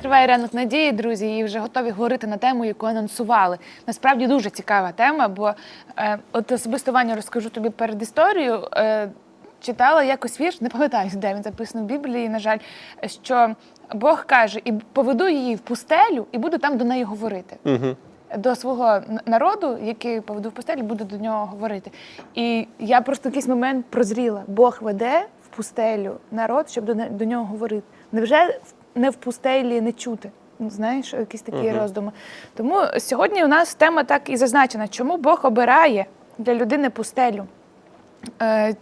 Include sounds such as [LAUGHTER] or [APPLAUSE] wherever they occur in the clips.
Триває ранок надії, друзі, і вже готові говорити на тему, яку анонсували. Насправді дуже цікава тема, бо е, от особисто Ваня розкажу тобі перед історією. Е, читала якось вірш, не пам'ятаю, де він записаний в Біблії, на жаль, що Бог каже: і поведу її в пустелю, і буду там до неї говорити. Угу. До свого народу, який поведу в пустелі, буду до нього говорити. І я просто в якийсь момент прозріла. Бог веде в пустелю народ, щоб до, до нього говорити. Невже в- не в пустелі не чути? Ну, знаєш, якісь такі Мгм. роздуми. Тому сьогодні у нас тема так і зазначена, чому Бог обирає для людини пустелю. Е,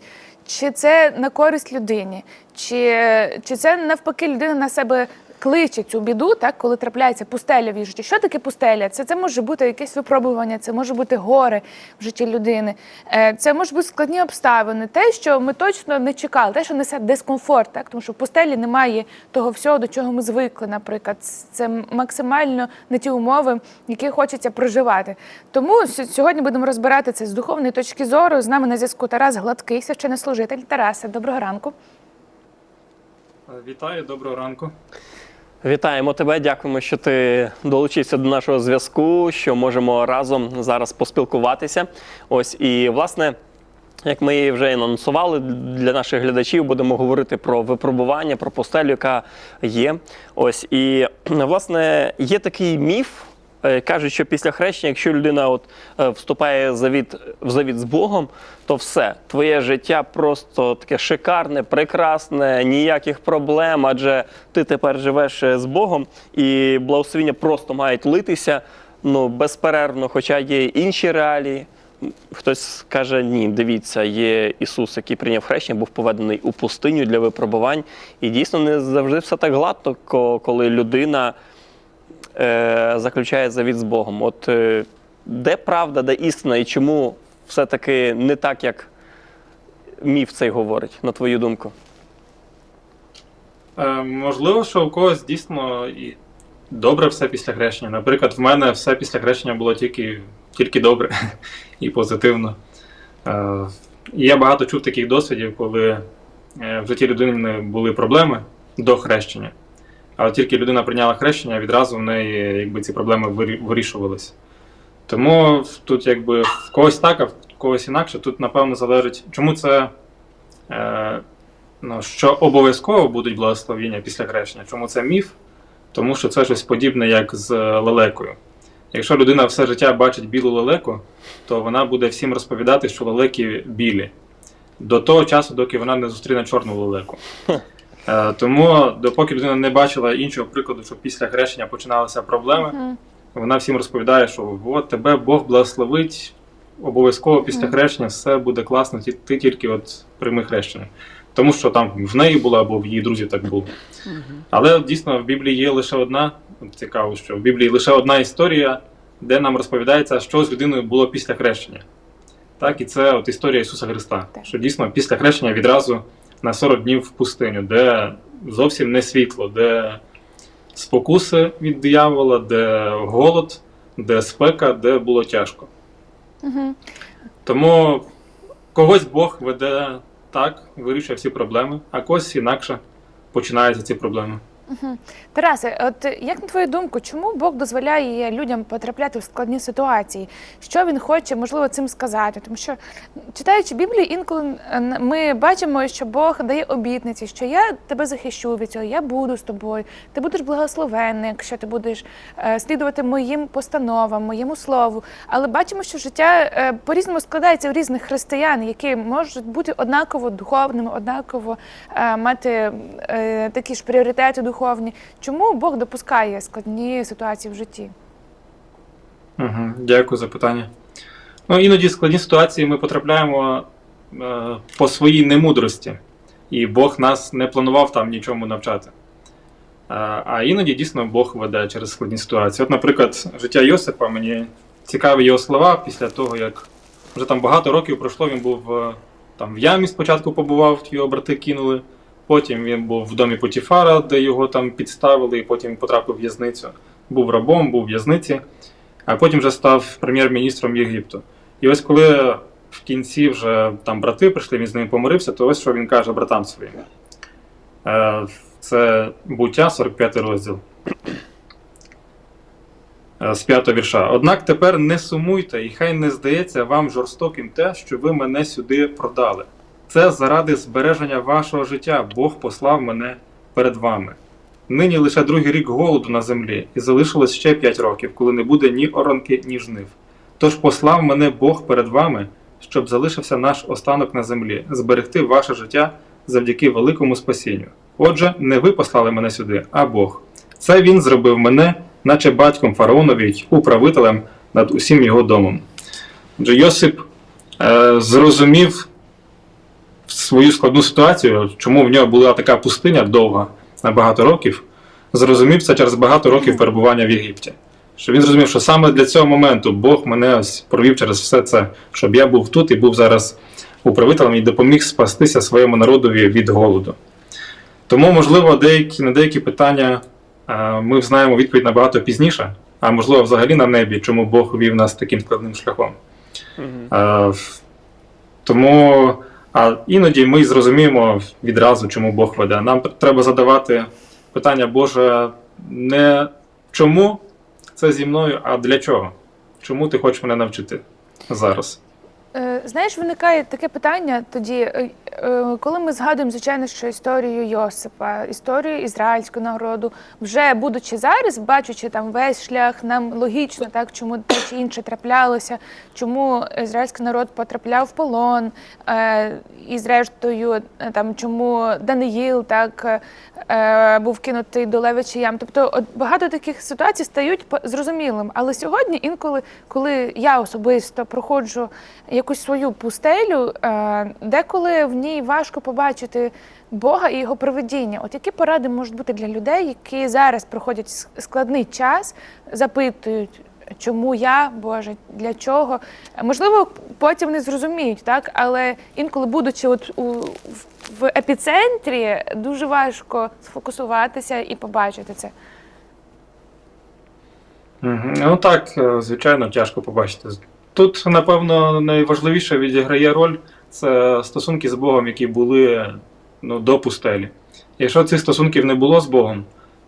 чи це на користь людині, чи, чи це навпаки людина на себе кличе цю біду, так, коли трапляється пустеля в її житті. Що таке пустеля? Це, це може бути якесь випробування, це може бути горе в житті людини, е, це може бути складні обставини, те, що ми точно не чекали, те, що несе дискомфорт, так? тому що в пустелі немає того всього, до чого ми звикли, наприклад. Це максимально не ті умови, які хочеться проживати. Тому сьогодні будемо розбирати це з духовної точки зору. З нами на зв'язку Тарас Гладкий, священнослужитель. Тарасе, доброго ранку. Вітаю, доброго ранку. Вітаємо тебе. Дякуємо, що ти долучився до нашого зв'язку, що можемо разом зараз поспілкуватися. Ось і власне. Як ми її вже і анонсували для наших глядачів, будемо говорити про випробування, про постелю, яка є. Ось і власне є такий міф. Е, Кажуть, що після хрещення, якщо людина от е, вступає в завіт, в завіт з Богом, то все, твоє життя просто таке шикарне, прекрасне, ніяких проблем, адже ти тепер живеш е, з Богом, і благословіння просто мають литися ну, безперервно, хоча є інші реалії. Хтось каже, ні, дивіться, є Ісус, який прийняв хрещення, був поведений у пустиню для випробувань. І дійсно не завжди все так гладко, коли людина е, заключає завіт з Богом. От е, де правда, де істина, і чому все-таки не так, як міф цей говорить, на твою думку? Е, можливо, що у когось дійсно і добре все після хрещення. Наприклад, в мене все після хрещення було тільки, тільки добре [LAUGHS] і позитивно. Е, я багато чув таких досвідів, коли е, в житті людини були проблеми до хрещення. Але тільки людина прийняла хрещення, відразу в неї якби, ці проблеми вирішувалися. Тому тут якби в когось так, а в когось інакше. Тут, напевно, залежить, чому це. Е, ну, що обов'язково будуть благословіння після хрещення. Чому це міф? Тому що це щось подібне, як з е, лелекою. Якщо людина все життя бачить білу лелеку, то вона буде всім розповідати, що лелеки білі. До того часу, доки вона не зустріне чорну лелеку. Е, тому, допоки людина не бачила іншого прикладу, що після хрещення починалися проблеми, Мгм. вона всім розповідає, що от тебе Бог благословить, обов'язково після Мгм. хрещення все буде класно, ті- ти тільки от прийми хрещення. Тому що там в неї було або в її друзів так було. Але дійсно в Біблії є лише одна, от цікаво, що в Біблії лише одна історія, де нам розповідається, що з людиною було після хрещення. Так, і це от історія Ісуса Христа. Так. Що дійсно після хрещення відразу на 40 днів в пустиню, де зовсім не світло, де спокуси від диявола, де голод, де спека, де було тяжко. Угу. Тому когось Бог веде так, вирішує всі проблеми, а когось інакше починаються ці проблеми. Мгм. Тарасе, от як на твою думку, чому Бог дозволяє людям потрапляти в складні ситуації? Що він хоче, можливо, цим сказати? Тому що читаючи Біблію, інколи е, ми бачимо, що Бог дає обітниці, що я тебе захищу від цього, я буду з тобою, ти будеш благословенний, якщо ти будеш е, слідувати моїм постановам, моєму слову. Але бачимо, що життя е, по-різному складається у різних християн, які можуть бути однаково духовними, однаково мати такі ж пріоритети духовні. Чому Бог допускає складні ситуації в житті? Угу, дякую за питання. Ну, іноді складні ситуації ми потрапляємо е, по своїй немудрості, і Бог нас не планував там нічому навчати. Е, а іноді дійсно Бог веде через складні ситуації. От, наприклад, життя Йосипа мені цікаві його слова після того, як вже там багато років пройшло, він був е, там в ямі спочатку побував, його брати кинули. Потім він був в домі Потіфара, де його там підставили, і потім потрапив в в'язницю. Був рабом, був в в'язниці, а потім вже став прем'єр-міністром Єгипту. І ось коли в кінці вже там брати прийшли, він з ними помирився, то ось що він каже братам своїм. Е, Це буття, 45 розділ. Е, З п'ятого вірша. Однак тепер не сумуйте, і хай не здається вам жорстоким те, що ви мене сюди продали. Це заради збереження вашого життя Бог послав мене перед вами. Нині лише другий рік голоду на землі, і залишилось ще п'ять років, коли не буде ні оранки, ні жнив. Тож послав мене Бог перед вами, щоб залишився наш останок на землі, зберегти ваше життя завдяки великому спасінню. Отже, не ви послали мене сюди, а Бог. Це він зробив мене, наче батьком фараонові й управителем над усім його домом. Отже, Йосип е, зрозумів свою складну ситуацію, чому в нього була така пустиня довга на багато років. Зрозумів це через багато років перебування в Єгипті. Що він зрозумів, що саме для цього моменту Бог мене ось провів через все це, щоб я був тут і був зараз управителем і допоміг спастися своєму народові від голоду. Тому, можливо, деякі, на деякі питання е, ми знаємо відповідь набагато пізніше, а можливо, взагалі на небі, чому Бог вів нас таким складним шляхом. Мгм. Е, Тому а іноді ми зрозуміємо відразу, чому Бог веде. Нам треба задавати питання Боже, не чому це зі мною, а для чого? Чому ти хочеш мене навчити зараз? Е, Знаєш, виникає таке питання тоді, е, коли ми згадуємо, звичайно, що історію Йосипа, історію ізраїльського народу, вже будучи зараз, бачучи там весь шлях, нам логічно, так чому те чи інше траплялося, чому ізраїльський народ потрапляв в полон, е, і зрештою е, там чому Даниїл так е, був кинутий до левичі ям. Тобто, багато таких ситуацій стають зрозумілим. Але сьогодні, інколи, коли я особисто проходжу якусь свою пустелю, е, деколи в ній важко побачити Бога і його проведіння. От які поради можуть бути для людей, які зараз проходять складний час, запитують. Чому я, Боже, для чого? Можливо, потім не зрозуміють, так? Але інколи, будучи от у, в- в епіцентрі, дуже важко сфокусуватися і побачити це. Ну так, е, звичайно, тяжко побачити. Тут, напевно, найважливіше відіграє роль це стосунки з Богом, які були ну, до пустелі. Якщо цих стосунків не було з Богом,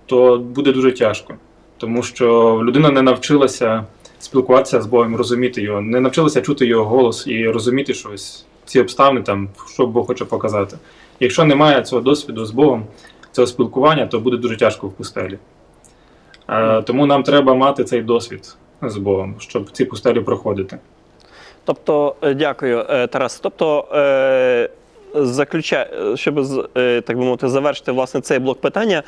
то буде дуже тяжко, тому що людина не навчилася спілкуватися з Богом, розуміти його, не навчилася чути його голос і розуміти щось, ці обставини, там, що Бог хоче показати. Якщо немає цього досвіду з Богом, цього спілкування, то буде дуже тяжко в пустелі. Е, Тому нам треба мати цей досвід з Богом, щоб ці пустелі проходити. Тобто, е, дякую, е, Тарас. Тобто, е, заключа... щоб так би мовити, завершити власне цей блок питання,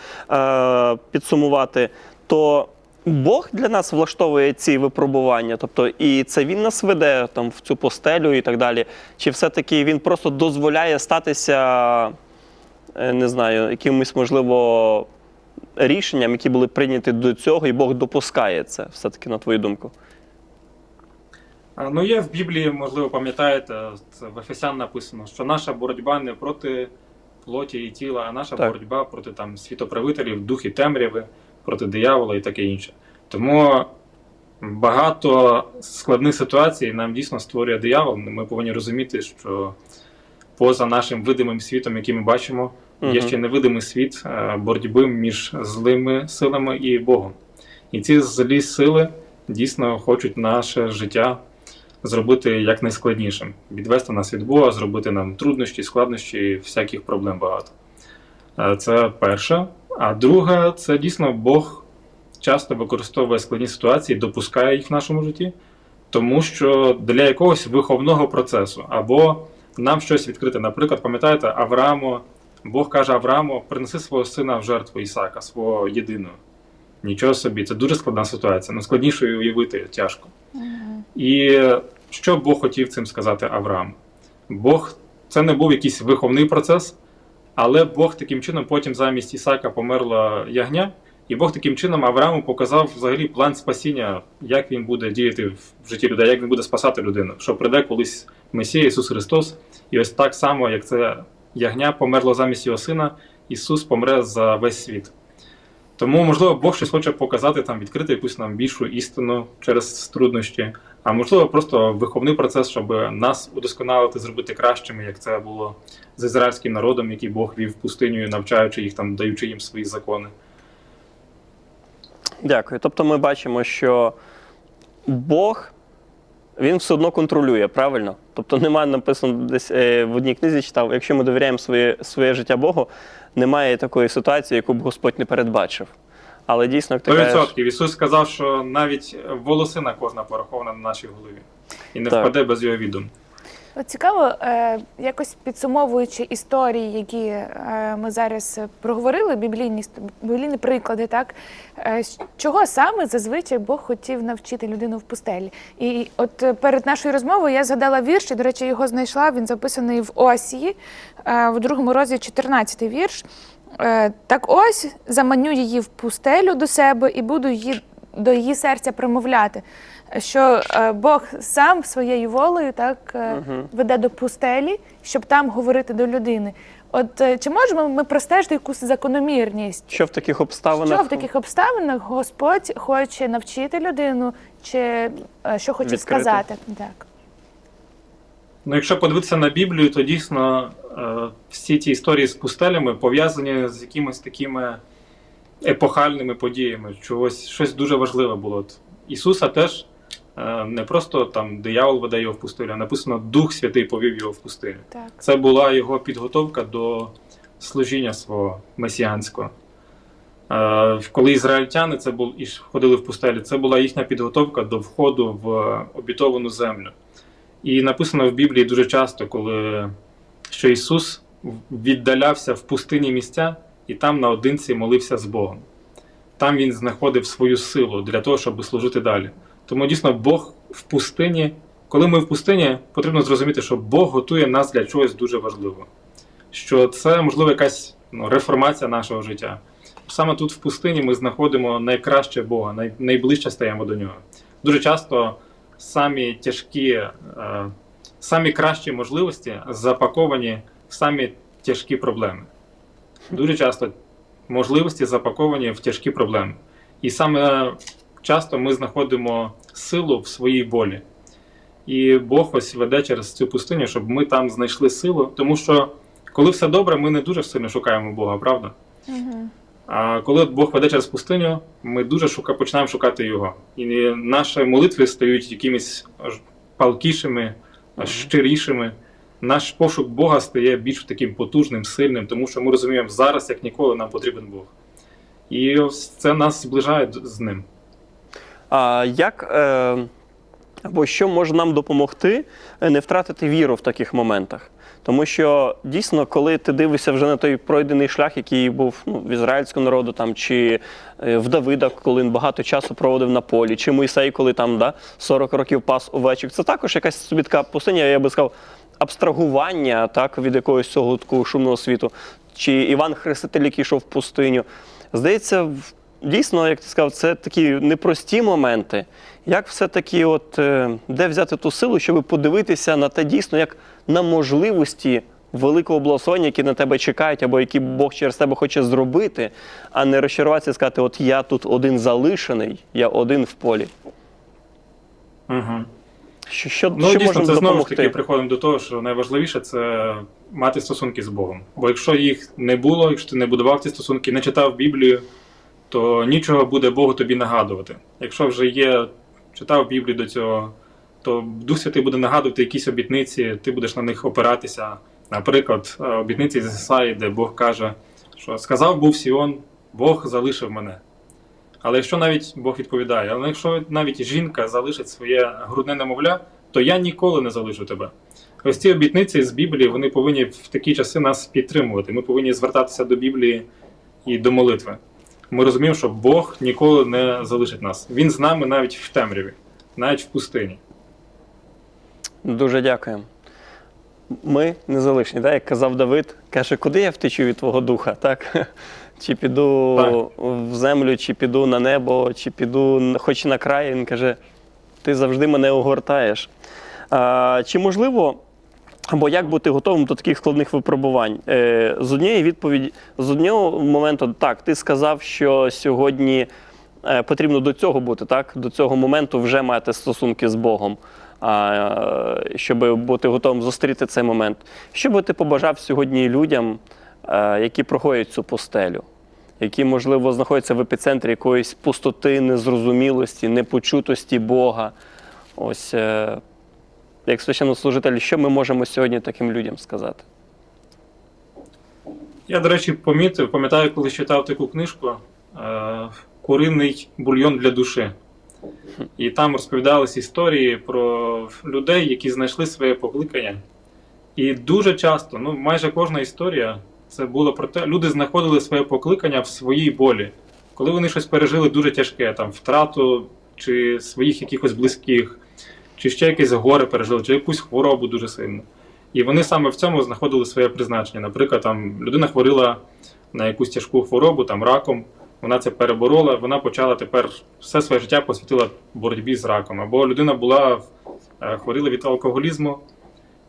підсумувати, то Бог для нас влаштовує ці випробування, тобто, і це він нас веде там в цю постелю і так далі. Чи все-таки він просто дозволяє статися, не знаю, якимось можливо рішенням, які були прийняті до цього, і Бог допускає це, все-таки, на твою думку? А, Ну, є в Біблії, можливо, пам'ятаєте, це в Ефесян написано, що наша боротьба не проти плоті і тіла, а наша Так. боротьба проти там, світоправителів, духи темряви, проти диявола і таке інше. Тому багато складних ситуацій нам дійсно створює диявол. Ми повинні розуміти, що поза нашим видимим світом, який ми бачимо, є ще невидимий світ е, боротьби між злими силами і Богом. І ці злі сили дійсно хочуть наше життя зробити якнайскладнішим, відвести нас від Бога, зробити нам труднощі, складнощі, всяких проблем багато. Е, Це перше. А друге, це дійсно Бог часто використовує складні ситуації, допускає їх в нашому житті, тому що для якогось виховного процесу або нам щось відкрити. Наприклад, пам'ятаєте, Аврааму, Бог каже Аврааму, принеси свого сина в жертву Ісака, свого єдиного. Нічого собі, це дуже складна ситуація. Ну, складніше уявити тяжко. І що Бог хотів цим сказати Аврааму? Бог це не був якийсь виховний процес, але Бог таким чином потім замість Ісака померла ягня, і Бог таким чином Аврааму показав взагалі план спасіння, як він буде діяти в житті людей, як він буде спасати людину, що прийде колись Месія Ісус Христос, і ось так само, як це ягня померло замість його сина, Ісус помре за весь світ. Тому, можливо, Бог щось хоче показати, там, відкрити якусь нам більшу істину через труднощі, а можливо, просто виховний процес, щоб нас удосконалити, зробити кращими, як це було з ізраїльським народом, який Бог вів пустиню, навчаючи їх, там, даючи їм свої закони. Дякую. Тобто ми бачимо, що Бог він все одно контролює, правильно? Тобто немає написано десь е, в одній книзі читав, якщо ми довіряємо своє, своє життя Богу, немає такої ситуації, яку б Господь не передбачив. Але дійсно, як ти 100%. Ісус сказав, що навіть волосина кожна порахована на нашій голові. І не Так. впаде без його відом. Цікаво, е, якось підсумовуючи історії, які е, ми зараз проговорили, біблійні біблійні приклади, так е, чого саме зазвичай Бог хотів навчити людину в пустелі? І от перед нашою розмовою я згадала вірш, і, до речі, його знайшла. Він записаний в Осії, в другому розділі 14 вірш. Так ось заманю її в пустелю до себе і буду її до її серця промовляти. Що е, Бог сам своєю волею так е, веде до пустелі, щоб там говорити до людини. От е, чи можемо ми простежити якусь закономірність? що в таких обставинах Що в таких обставинах Господь хоче навчити людину, чи е, що хоче Відкрити. сказати? Так. Ну, якщо подивитися на Біблію, то дійсно е, всі ті історії з пустелями пов'язані з якимись такими епохальними подіями. Чогось щось дуже важливе було. От Ісуса теж не просто там диявол веде його в пустелю, а написано Дух Святий повів його в пустелю. Так. Це була його підготовка до служіння свого месіанського. Е, Коли ізраїльтяни це був, і ходили в пустелі, це була їхня підготовка до входу в обітовану землю. І написано в Біблії дуже часто, коли що Ісус віддалявся в пустині місця і там наодинці молився з Богом. Там він знаходив свою силу для того, щоб служити далі. Тому дійсно Бог в пустині, коли ми в пустині, потрібно зрозуміти, що Бог готує нас для чогось дуже важливого. Що це, можливо, якась ну, реформація нашого життя. Саме тут в пустині ми знаходимо найкраще Бога, най, найближче стаємо до нього. Дуже часто самі тяжкі, е, самі кращі можливості запаковані в самі тяжкі проблеми. Дуже часто можливості запаковані в тяжкі проблеми. І саме часто ми знаходимо силу в своїй болі. І Бог ось веде через цю пустиню, щоб ми там знайшли силу. Тому що коли все добре, ми не дуже сильно шукаємо Бога, правда? Угу. А коли Бог веде через пустиню, ми дуже шука, починаємо шукати його. І наші молитви стають якимись палкішими, щирішими. Наш пошук Бога стає більш таким потужним, сильним, тому що ми розуміємо, зараз як ніколи нам потрібен Бог. І це нас зближає з ним. Як е, або що може нам допомогти е, не втратити віру в таких моментах? Тому що дійсно, коли ти дивишся вже на той пройдений шлях, який був ну, в ізраїльського народу, там, чи е, в Давида, коли він багато часу проводив на полі, чи Мойсей, коли там да, 40 років пас овечок, це також якась собі така пустиня, я би сказав, абстрагування так, від якогось цього шумного світу. Чи Іван Хреститель, який йшов в пустиню. Здається, дійсно, як ти сказав, це такі непрості моменти. Як все-таки, от, е, де взяти ту силу, щоб подивитися на те дійсно, як на можливості великого благословення, які на тебе чекають, або які Бог через тебе хоче зробити, а не розчаруватися і сказати, от я тут один залишений, я один в полі. Угу. Що, що, Ну, що дійсно, можемо це знову ж таки приходимо до того, що найважливіше це мати стосунки з Богом. Бо якщо їх не було, якщо ти не будував ці стосунки, не читав Біблію, то нічого буде Богу тобі нагадувати. Якщо вже є, читав Біблію до цього, то Дух Святий буде нагадувати якісь обітниці, ти будеш на них опиратися. Наприклад, е, обітниці з Ісаї, де Бог каже, що сказав був Сіон, Бог залишив мене. Але якщо навіть Бог відповідає, але якщо навіть жінка залишить своє грудне немовля, то я ніколи не залишу тебе. Ось ці обітниці з Біблії вони повинні в такі часи нас підтримувати. Ми повинні звертатися до Біблії і до молитви. Ми розуміємо, що Бог ніколи не залишить нас. Він з нами навіть в темряві, навіть в пустині. Дуже дякуємо. Ми не залишні, так? як казав Давид, каже, куди я втечу від твого духа? [LAUGHS] Так? Чи піду в землю, чи піду на небо, чи піду хоч на край. Він каже, ти завжди мене огортаєш. А, чи можливо, або як бути готовим до таких складних випробувань? Е, з однієї відповіді, з одного моменту, так, ти сказав, що сьогодні е, потрібно до цього бути, так? До цього моменту вже мати стосунки з Богом, щоб бути готовим зустріти цей момент. Що би ти побажав сьогодні людям, е, які проходять цю постелю? які, можливо, знаходяться в епіцентрі якоїсь пустоти, незрозумілості, непочутості Бога. Ось як священнослужитель, що ми можемо сьогодні таким людям сказати? Я, до речі, помітив, пам'ятаю, коли читав таку книжку е, Куриний бульйон для душі. І там розповідались історії про людей, які знайшли своє покликання. І дуже часто, ну майже кожна історія, це було про те, люди знаходили своє покликання в своїй болі. Коли вони щось пережили дуже тяжке, там втрату чи своїх якихось близьких, чи ще якесь горе пережили, чи якусь хворобу дуже сильну. І вони саме в цьому знаходили своє призначення. Наприклад, там людина хворіла на якусь тяжку хворобу, там раком, вона це переборола, вона почала тепер все своє життя посвятила боротьбі з раком. Або людина була е, хворіла від алкоголізму,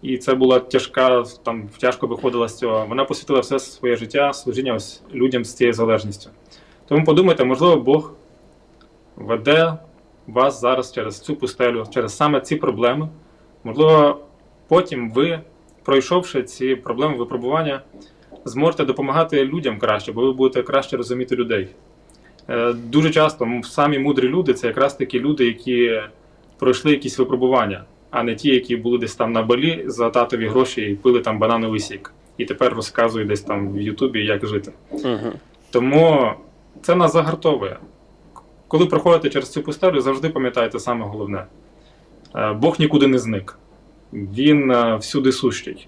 і це була тяжка, там тяжко виходила з цього. Вона посвятила все своє життя служіння ось людям з цією залежністю. Тому подумайте, можливо, Бог веде вас зараз через цю пустелю, через саме ці проблеми. Можливо, потім ви, пройшовши ці проблеми випробування, зможете допомагати людям краще, бо ви будете краще розуміти людей. Е, Дуже часто самі мудрі люди це якраз такі люди, які пройшли якісь випробування, а не ті, які були десь там на балі за татові гроші і пили там банановий сік. І тепер розказують десь там в Ютубі, як жити. Угу. Тому це нас загартовує. Коли проходите через цю пустелю, завжди пам'ятайте саме головне: Е, Бог нікуди не зник, Він е, всюди сущий.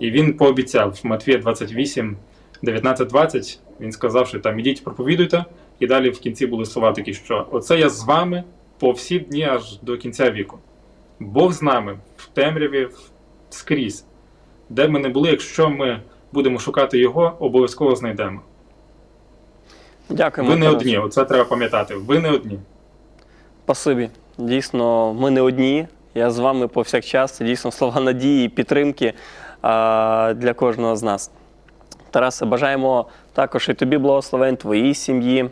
І він пообіцяв в Матвія 28, 19, 20, він сказав, що там ідіть, проповідуйте, і далі в кінці були слова такі, що оце я з вами по всі дні аж до кінця віку. Бог з нами в темряві скрізь. Де ми не були, якщо ми будемо шукати його, обов'язково знайдемо. Дякуємо. Ви не Тарас. одні, оце треба пам'ятати. Ви не одні. Спасибі. Дійсно, ми не одні. Я з вами повсякчас. Дійсно слова надії і підтримки а, для кожного з нас. Тарасе, бажаємо також і тобі благословень, твоїй сім'ї,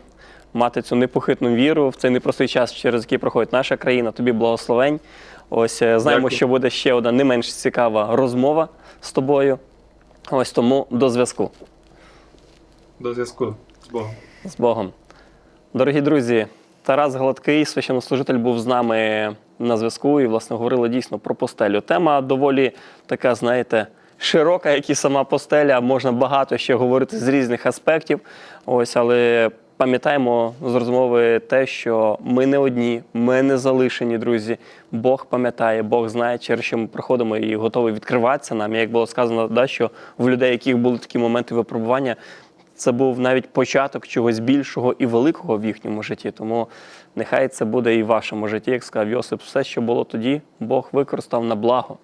мати цю непохитну віру в цей непростий час, через який проходить наша країна. Тобі благословень. Ось е, знаємо, Дякую. що буде ще одна не менш цікава розмова з тобою. Ось тому до зв'язку. До зв'язку з Богом. З Богом. Дорогі друзі, Тарас Гладкий, священнослужитель, був з нами на зв'язку і, власне, говорили дійсно про постелю. Тема доволі така, знаєте, широка, як і сама постеля. Можна багато ще говорити з різних аспектів. Ось, але пам'ятаємо з розмови те, що ми не одні, ми не залишені, друзі. Бог пам'ятає, Бог знає, через що ми проходимо і готовий відкриватися нам. Як було сказано, да, що в людей, яких були такі моменти випробування, це був навіть початок чогось більшого і великого в їхньому житті. Тому нехай це буде і в вашому житті, як сказав Йосип, все, що було тоді, Бог використав на благо.